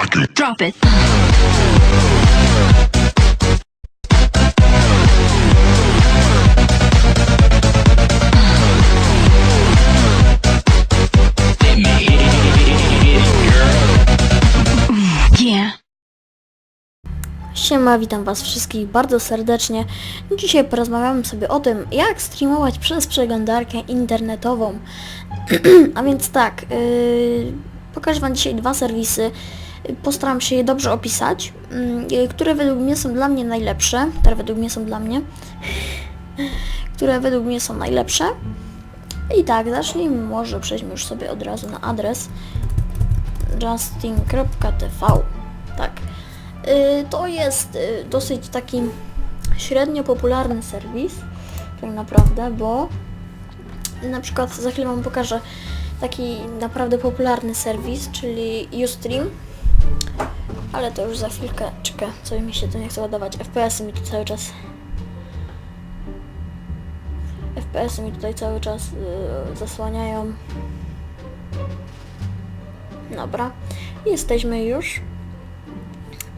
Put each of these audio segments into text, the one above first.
like it. Drop it. Yeah. Siema, witam was wszystkich bardzo serdecznie. Dzisiaj porozmawiamy sobie o tym, jak streamować przez przeglądarkę internetową. A więc tak, yy, pokażę wam dzisiaj dwa serwisy. Postaram się je dobrze opisać, yy, które według mnie są dla mnie najlepsze, które według mnie są dla mnie, które według mnie są najlepsze. I tak, zacznijmy, może przejdźmy już sobie od razu na adres justin.tv. Tak. Y, To jest y, dosyć taki średnio popularny serwis, tak naprawdę, bo na przykład za chwilę wam pokażę taki naprawdę popularny serwis, czyli Ustream, ale to już za chwilkę, czekaj, co mi się to nie chce ładować, FPS-y mi tu cały czas FPS-y mi tutaj cały czas y, zasłaniają. Dobra, jesteśmy już.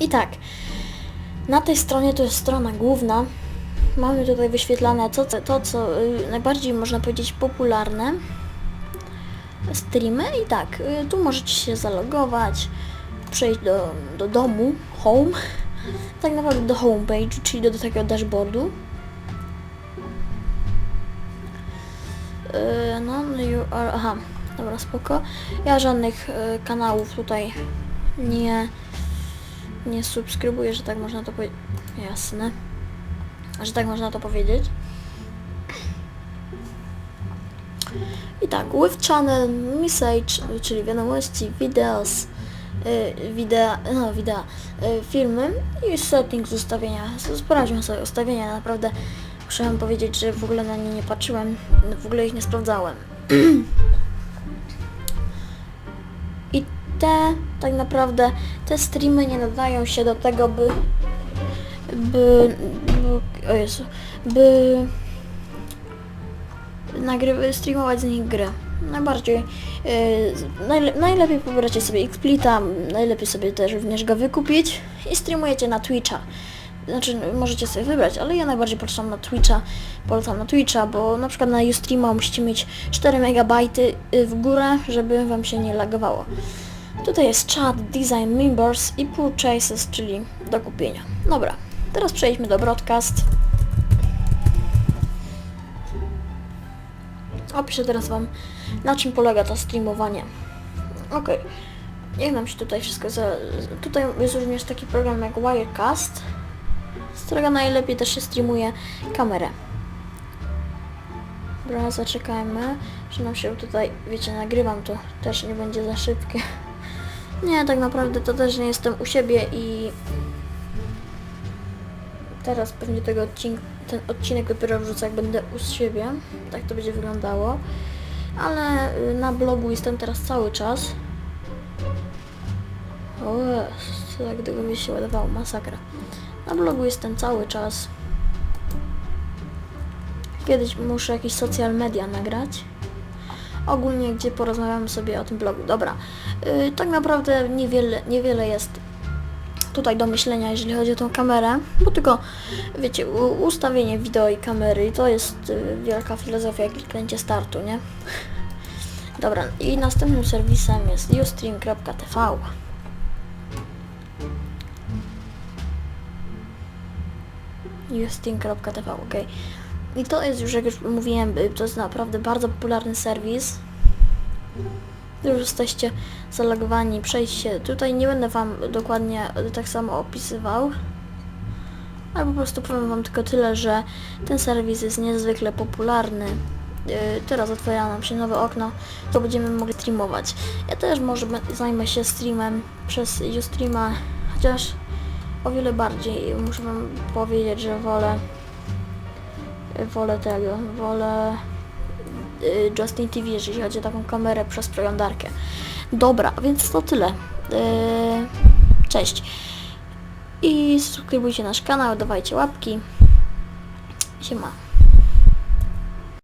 I tak, na tej stronie to jest strona główna. Mamy tutaj wyświetlane to, to co y, najbardziej można powiedzieć popularne streamy. I tak, y, tu możecie się zalogować, przejść do, do domu, home, tak naprawdę do homepage, czyli do, do takiego dashboardu. Y, No, you are, aha, dobra, spoko. Ja żadnych y, kanałów tutaj nie nie subskrybuję, że tak można to powiedzieć. Jasne. Że tak można to powiedzieć. I tak, with channel, message, czyli wiadomości, videos, wideo, no wideo, y, filmy i settings ustawienia. Sprawdźmy sobie ustawienia, naprawdę muszę wam powiedzieć, że w ogóle na nie nie patrzyłem, w ogóle ich nie sprawdzałem. I te, tak naprawdę, te streamy nie nadają się do tego, by, by, by o Jezu, by nagry, streamować z nich gry. Najbardziej, yy, najle, najlepiej pobieracie sobie Xsplita, najlepiej sobie też również go wykupić i streamujecie na Twitcha. Znaczy, możecie sobie wybrać, ale ja najbardziej polecam na Twitcha, polecam na Twitcha, bo na przykład na Ustreama musicie mieć 4 MB w górę, żeby Wam się nie lagowało. Tutaj jest chat, design members i purchases, czyli do kupienia. Dobra, teraz przejdźmy do broadcast. Opiszę teraz Wam, na czym polega to streamowanie. Ok, niech nam się tutaj wszystko za... Tutaj jest również taki program jak Wirecast, z którego najlepiej też się streamuje kamerę. Dobra, zaczekajmy, że nam się tutaj, wiecie, nagrywam, to też nie będzie za szybkie. Nie, tak naprawdę to też nie jestem u siebie i teraz pewnie tego odcink ten odcinek dopiero wrzucę jak będę u siebie. Tak to będzie wyglądało. Ale y, na blogu jestem teraz cały czas. O, jak tego mi się ładowało, masakra. Na blogu jestem cały czas. Kiedyś muszę jakieś social media nagrać ogólnie gdzie porozmawiamy sobie o tym blogu. Dobra, yy, tak naprawdę niewiele, niewiele jest tutaj do myślenia, jeżeli chodzi o tą kamerę, bo tylko, wiecie, ustawienie wideo i kamery to jest yy, wielka filozofia kliknięcie startu, nie? Dobra, i następnym serwisem jest ustream.tv ustream.tv, ok. I to jest już, jak już mówiłem, y, to jest naprawdę bardzo popularny serwis. Już jesteście zalogowani, przejdźcie. Tutaj nie będę Wam dokładnie tak samo opisywał. Ale po prostu powiem Wam tylko tyle, że ten serwis jest niezwykle popularny. Y, Teraz otwiera nam się nowe okno, to będziemy mogli streamować. Ja też może zajmę się streamem przez Ustreama, chociaż o wiele bardziej muszę Wam powiedzieć, że wolę wolę tego, wolę Justin TV, jeżeli chodzi o taką kamerę przez przeglądarkę. Dobra, więc to tyle. Y, Cześć. I subskrybujcie nasz kanał, dawajcie łapki. Siema.